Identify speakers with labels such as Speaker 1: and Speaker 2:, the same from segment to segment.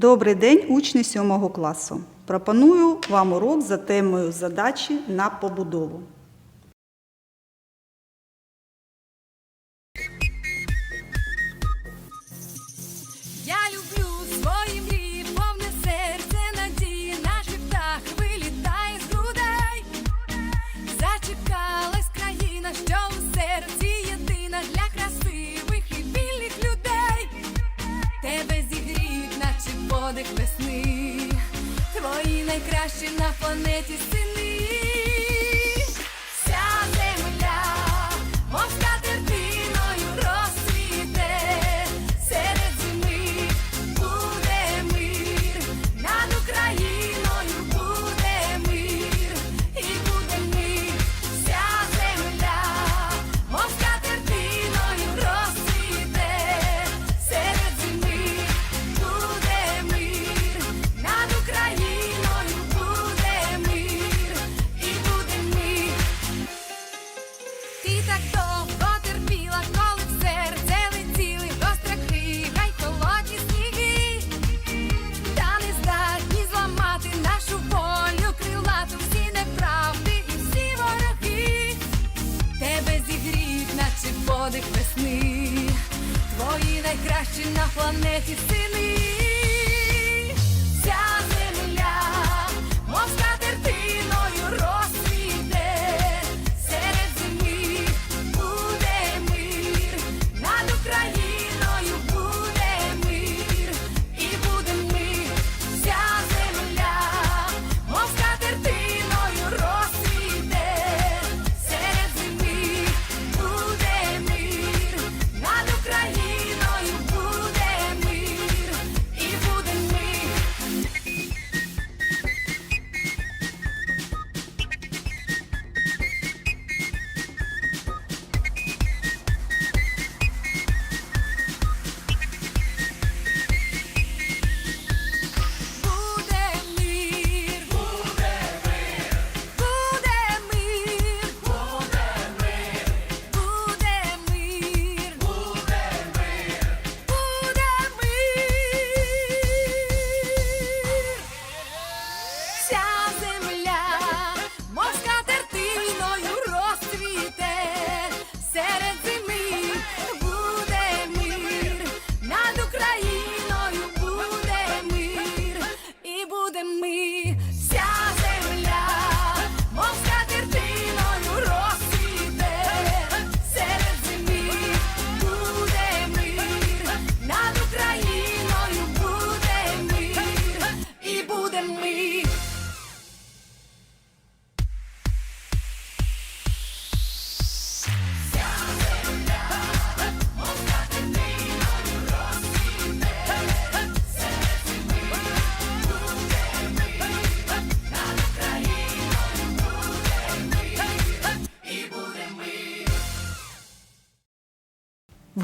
Speaker 1: Добрий день, учні 7 класу. Пропоную вам урок за темою задачі на побудову.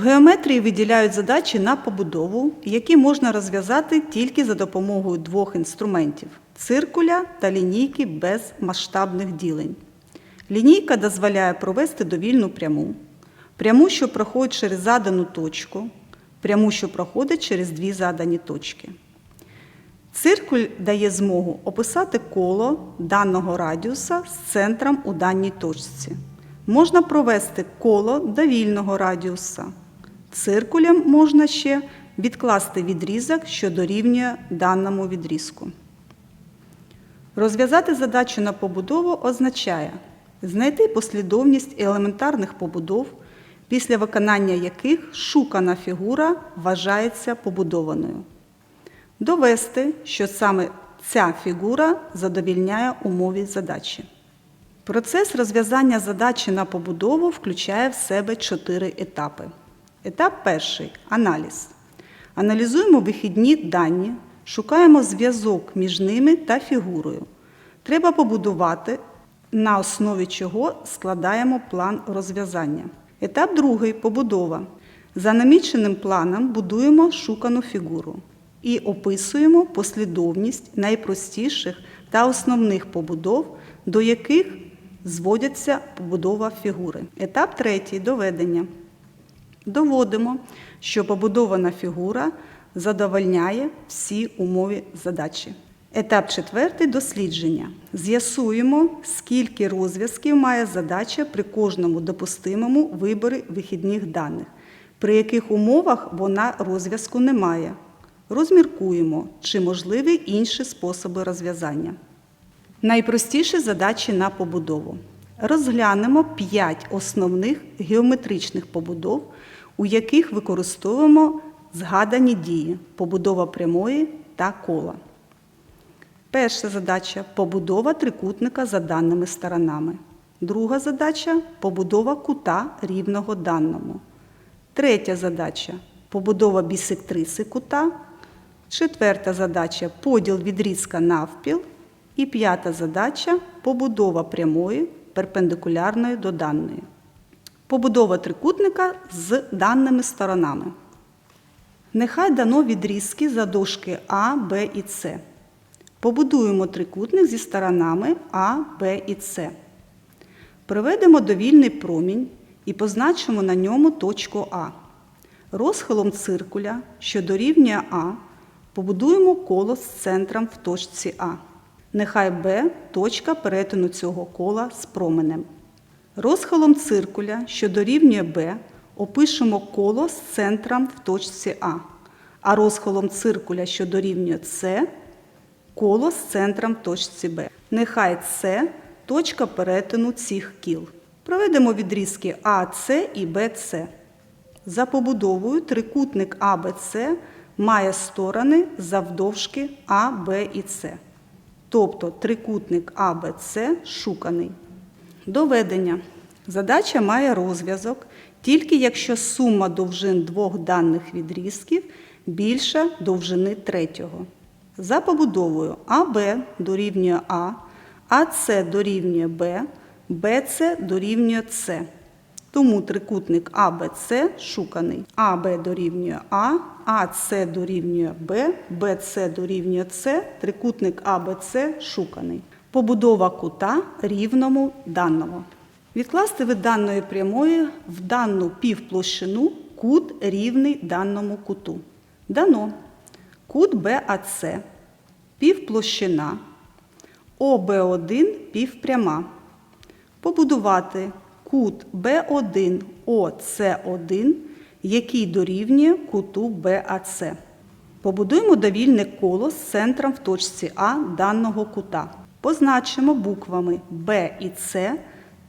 Speaker 1: Геометрії виділяють задачі на побудову, які можна розв'язати тільки за допомогою двох інструментів циркуля та лінійки без масштабних ділень. Лінійка дозволяє провести довільну пряму, пряму, що проходить через задану точку, пряму, що проходить через дві задані точки. Циркуль дає змогу описати коло даного радіуса з центром у даній точці. Можна провести коло довільного радіуса. Циркулем можна ще відкласти відрізок, що дорівнює даному відрізку. Розв'язати задачу на побудову означає знайти послідовність елементарних побудов, після виконання яких шукана фігура вважається побудованою. Довести, що саме ця фігура задовільняє умові задачі. Процес розв'язання задачі на побудову включає в себе чотири етапи. Етап перший аналіз. Аналізуємо вихідні дані, шукаємо зв'язок між ними та фігурою. Треба побудувати, на основі чого складаємо план розв'язання. Етап другий побудова. За наміченим планом будуємо шукану фігуру і описуємо послідовність найпростіших та основних побудов, до яких зводяться побудова фігури. Етап третій доведення. Доводимо, що побудована фігура
Speaker 2: задовольняє всі умови задачі. Етап четвертий дослідження. З'ясуємо, скільки розв'язків має задача при кожному допустимому виборі вихідних даних, при яких умовах вона розв'язку не має. Розміркуємо, чи можливі інші способи розв'язання. Найпростіші задачі на побудову. Розглянемо 5 основних геометричних побудов, у яких використовуємо згадані дії побудова прямої та кола. Перша задача побудова трикутника за даними сторонами. Друга задача побудова кута рівного даному. Третя задача побудова бісектриси кута. Четверта задача поділ відрізка навпіл. І п'ята задача побудова прямої перпендикулярної до даної. Побудова трикутника з даними сторонами. Нехай дано відрізки задовжки А, Б і С. Побудуємо трикутник зі сторонами А, Б і С. Приведемо довільний промінь і позначимо на ньому точку А. Розхилом циркуля, що дорівнює А, побудуємо коло з центром в точці А. Нехай Б точка перетину цього кола з променем. Розхилом циркуля, що дорівнює Б, опишемо коло з центром в точці А, а розхилом циркуля, що дорівнює С, коло з центром в точці Б. Нехай С точка перетину цих кіл. Проведемо відрізки АС і БС. За побудовою трикутник АБЦ має сторони завдовжки А, Б і С. Тобто трикутник АБЦ шуканий. Доведення. Задача має розв'язок тільки якщо сума довжин двох даних відрізків більша довжини третього. За побудовою АБ дорівнює А, АС дорівнює Б, БС дорівнює С. Тому трикутник АБЦ шуканий. АБ дорівнює А, АС дорівнює Б, БС дорівнює С, трикутник АБЦ шуканий. Побудова кута рівному даного. Відкласти від даної прямої в дану півплощину кут рівний даному куту. Дано кут БАЦ, півплощина, ОБ1 півпряма. Побудувати кут Б1 ОС1, який дорівнює куту БАЦ. Побудуємо довільне коло з центром в точці А даного кута. Позначимо буквами Б і С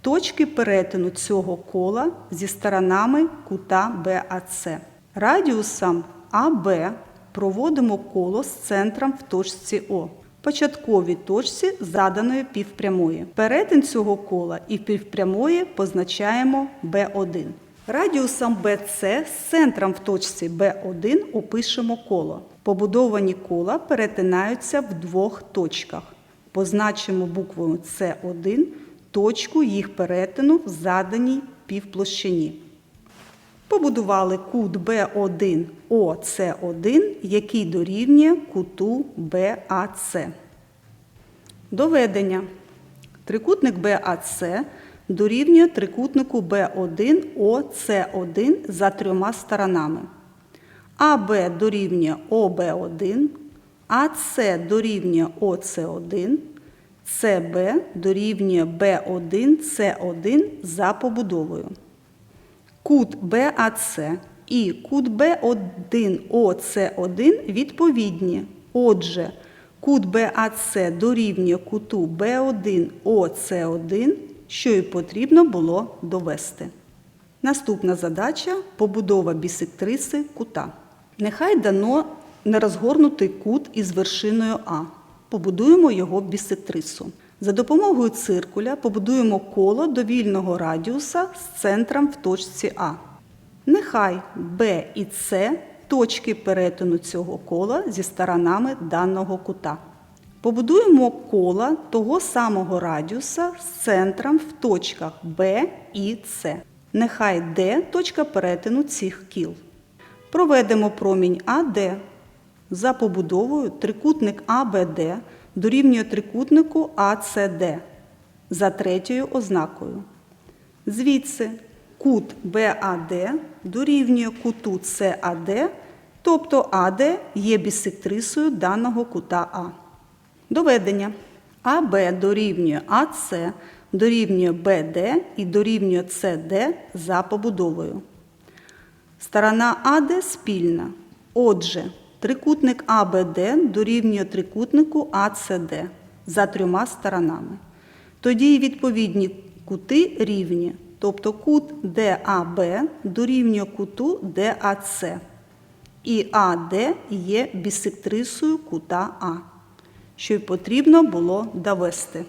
Speaker 2: точки перетину цього кола зі сторонами кута БАЦ. Радіусом АБ проводимо коло з центром в точці О. Початковій точці заданої півпрямої. Перетин цього кола і півпрямої позначаємо B1. Радіусом BC з центром в точці B1 опишемо коло. Побудовані кола перетинаються в двох точках. Позначимо буквою С1 точку їх перетину в заданій півплощині. Побудували кут Б1 ОС1, який дорівнює куту БАЦ. Доведення. Трикутник БАЦ дорівнює трикутнику Б1 ОС1 за трьома сторонами. АБ дорівнює ОБ1, АС дорівнює ОС1, СБ дорівнює Б1 С1 за побудовою. Кут БАЦ і кут Б1 ОС1 відповідні. Отже, кут БАЦ дорівнює куту Б1 ОС1, що і потрібно було довести. Наступна задача побудова бісектриси кута. Нехай дано нерозгорнутий кут із вершиною А. Побудуємо його бісектрису. За допомогою циркуля побудуємо коло довільного радіуса з центром в точці А. Нехай Б і С точки перетину цього кола зі сторонами даного кута. Побудуємо кола того самого радіуса з центром в точках Б і С. Нехай Д точка перетину цих кіл. Проведемо промінь АД. За побудовою трикутник АБД дорівнює трикутнику АЦД за третьою ознакою. Звідси кут БАД дорівнює куту САД, Тобто АД є бісектрисою даного кута А. Доведення. АБ дорівнює АС, дорівнює БД і дорівнює СД за побудовою. Сторона АД спільна. Отже, трикутник АБД дорівнює трикутнику АЦД за трьома сторонами. Тоді відповідні кути рівні, тобто кут ДАБ дорівнює куту ДАЦ. І АД є бісектрисою кута А, що й потрібно було довести.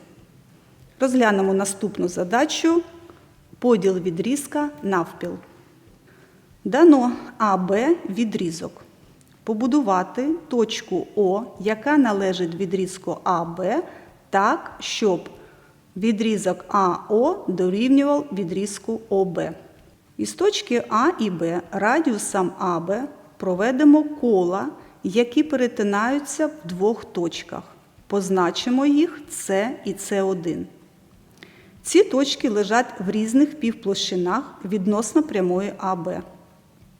Speaker 2: Розглянемо наступну задачу поділ відрізка навпіл. Дано АБ відрізок. Побудувати точку О, яка належить відрізку АБ, так, щоб відрізок АО дорівнював відрізку ОБ. Із точки А і Б радіусом АБ проведемо кола, які перетинаються в двох точках. Позначимо їх С і С1. Ці точки лежать в різних півплощинах відносно прямої АБ.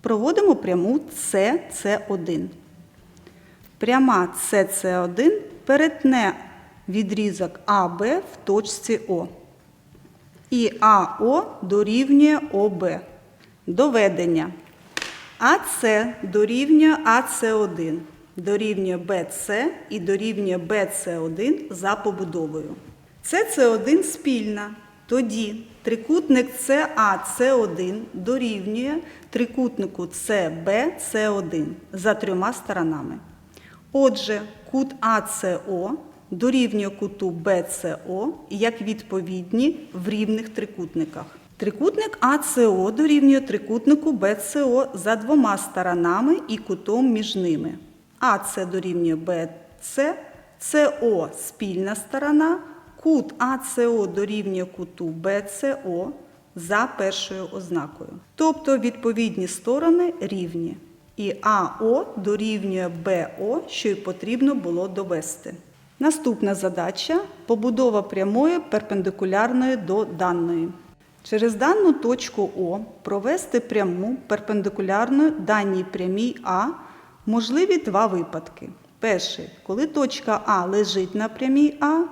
Speaker 2: Проводимо пряму СС1. Пряма СС1 перетне відрізок АБ в точці О. І АО дорівнює ОБ. Доведення. АС дорівнює АС1, дорівнює БС і дорівнює БС1 за побудовою. СС1 спільна. Тоді трикутник САС1 дорівнює трикутнику СБС1 за трьома сторонами. Отже, кут АСО дорівнює куту БСО як відповідні в рівних трикутниках. Трикутник АСО дорівнює трикутнику БСО за двома сторонами і кутом між ними. АС дорівнює БС, СО спільна сторона, кут АСО дорівнює куту БСО за першою ознакою. Тобто відповідні сторони рівні. І АО дорівнює БО, що й потрібно було довести. Наступна задача побудова прямої перпендикулярної до даної. Через дану точку О провести пряму перпендикулярну даній прямій А можливі два випадки. Перший, коли точка А лежить на прямій А,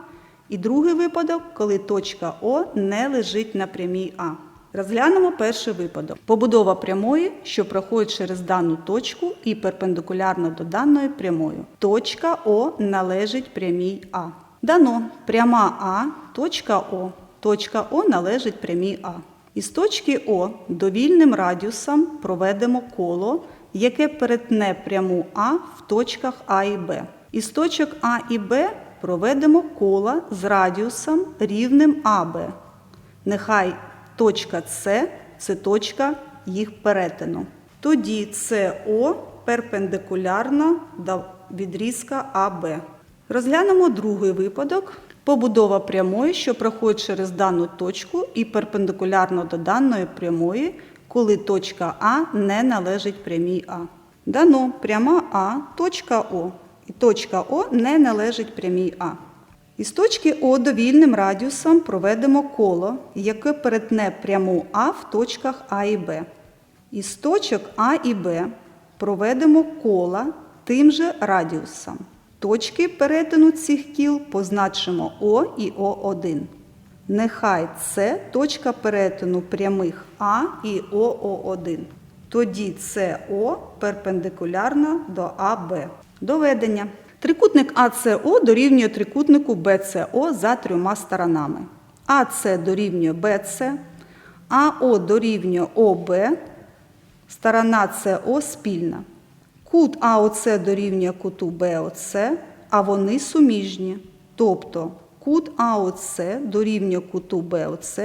Speaker 2: і другий випадок, коли точка О не лежить на прямій А. Розглянемо перший випадок. Побудова прямої, що проходить через дану точку і перпендикулярно до даної прямої. Точка О належить прямій А. Дано пряма А, точка О. Точка О належить прямій А. Із точки О довільним радіусом проведемо коло, яке перетне пряму А в точках А і Б. Із точок А і Б проведемо кола з радіусом рівним АБ. Нехай точка С це точка їх перетину. Тоді СО перпендикулярно до відрізка АБ. Розглянемо другий випадок. Побудова прямої, що проходить через дану точку і перпендикулярно до даної прямої, коли точка А не належить прямій А. Дано пряма А, точка О. І точка О не належить прямій А. Із точки О довільним радіусом проведемо коло, яке перетне пряму А в точках А і Б. Із точок А і Б проведемо кола тим же радіусом. Точки перетину цих кіл позначимо О і О1. Нехай це точка перетину прямих А і ОО1. Тоді СО перпендикулярна до АБ. Доведення. Трикутник АСО дорівнює трикутнику БЦО за трьома сторонами. АС дорівнює БЦ, АО дорівнює ОБ, сторона СО спільна. Кут АОЦ дорівнює куту БОЦ, а вони суміжні. Тобто кут АОЦ дорівнює куту БОЦ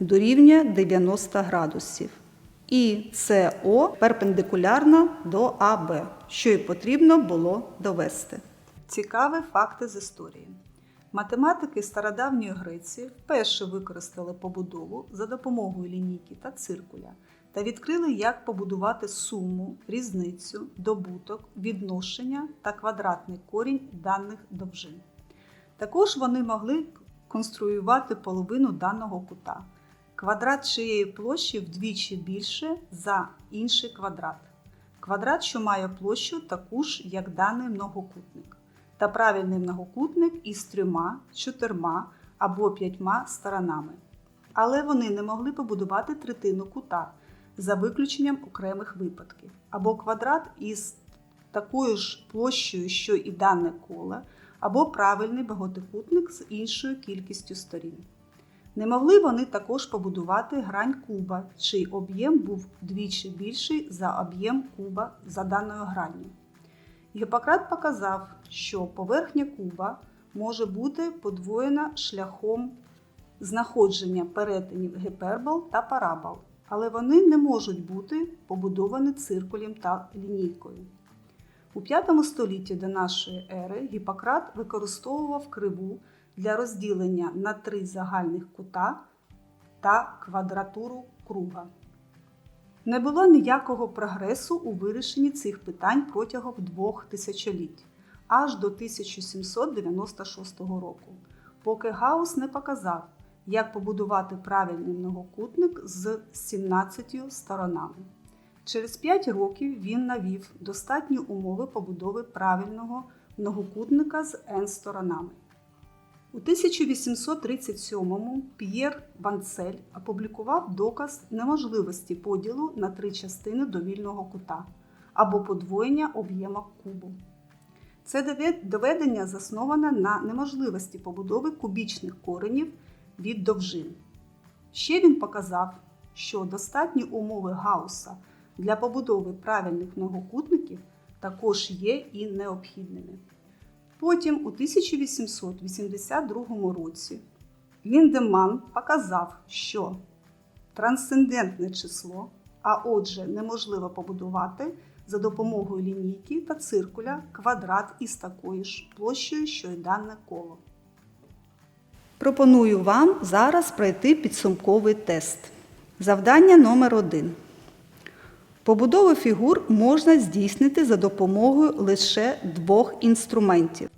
Speaker 2: дорівнює 90 градусів. І СО перпендикулярно до АБ, що й потрібно було довести. Цікаві факти з історії. Математики стародавньої Греції вперше використали побудову за допомогою лінійки та циркуля та відкрили, як побудувати суму, різницю, добуток, відношення та квадратний корінь даних довжин. Також вони могли конструювати половину даного кута, квадрат чиєї площі вдвічі більше за інший квадрат. квадрат, що має площу таку ж, як даний многокутник, та правильний многокутник із трьома, чотирма або п'ятьма сторонами. Але вони не могли побудувати третину кута за виключенням окремих випадків, або квадрат із такою ж площею, що і дане коло, або правильний багатокутник з іншою кількістю сторін. Не могли вони також побудувати грань куба, чий об'єм був вдвічі більший за об'єм куба за даною гранню. Гіппократ показав, що поверхня куба може бути подвоєна шляхом знаходження перетинів гіпербол та парабол, але вони не можуть бути побудовані циркулем та лінійкою. У V столітті до нашої ери Гіппократ використовував криву для розділення на три загальних кута та квадратуру круга. Не було ніякого прогресу у вирішенні цих питань протягом двох тисячоліть, аж до 1796 року, поки Гаус не показав, як побудувати правильний многокутник з 17 сторонами. Через 5 років він навів достатні умови побудови правильного многокутника з n сторонами. У 1837-му П'єр Банцель опублікував доказ неможливості поділу на три частини довільного кута або подвоєння об'єма кубу. Це доведення засноване на неможливості побудови кубічних коренів від довжин. Ще він показав, що достатні умови Гаусса для побудови правильних многокутників також є і необхідними. Потім, у 1882 році, Ліндеман показав, що трансцендентне число, а отже, неможливо побудувати за допомогою лінійки та циркуля квадрат із такою ж площею, що й дане коло. Пропоную вам зараз пройти підсумковий тест. Завдання номер 1 Побудову фігур можна здійснити за допомогою лише двох інструментів.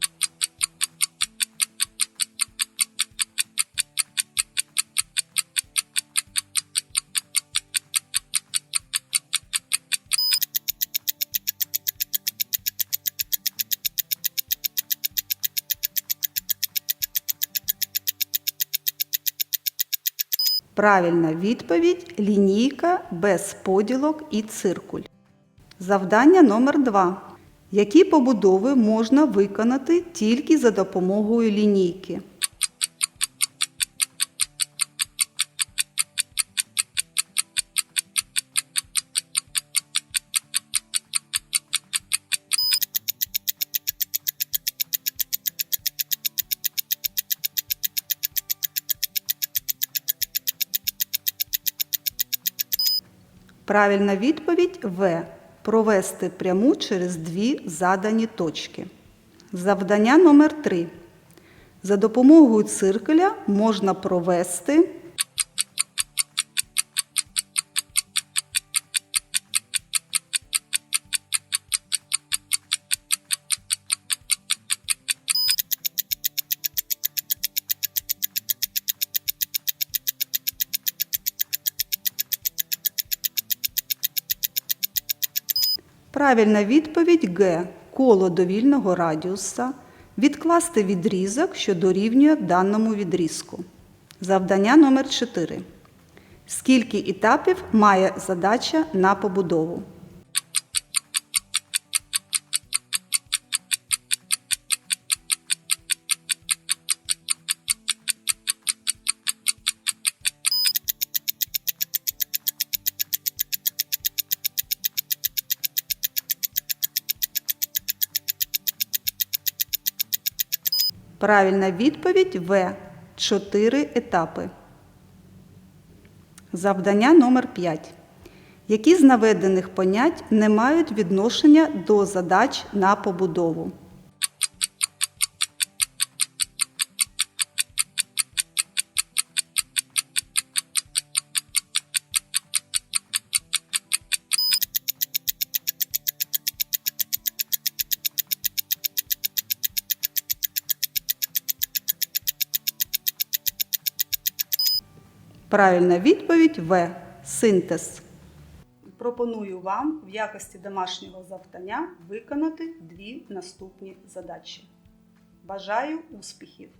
Speaker 2: Правильна відповідь лінійка без поділок і циркуль. Завдання номер 2 Які побудови можна виконати тільки за допомогою лінійки? Правильна відповідь В. Провести пряму через дві задані точки. Завдання номер 3 За допомогою циркеля можна провести Правильна відповідь Г. Коло довільного радіуса. Відкласти відрізок, що дорівнює даному відрізку. Завдання номер 4. Скільки етапів має задача на побудову? Правильна відповідь В. 4 етапи. Завдання номер 5. Які з наведених понять не мають відношення до задач на побудову? Правильна відповідь В. Синтез. пропоную вам в якості домашнього завдання виконати дві наступні задачі. Бажаю успіхів!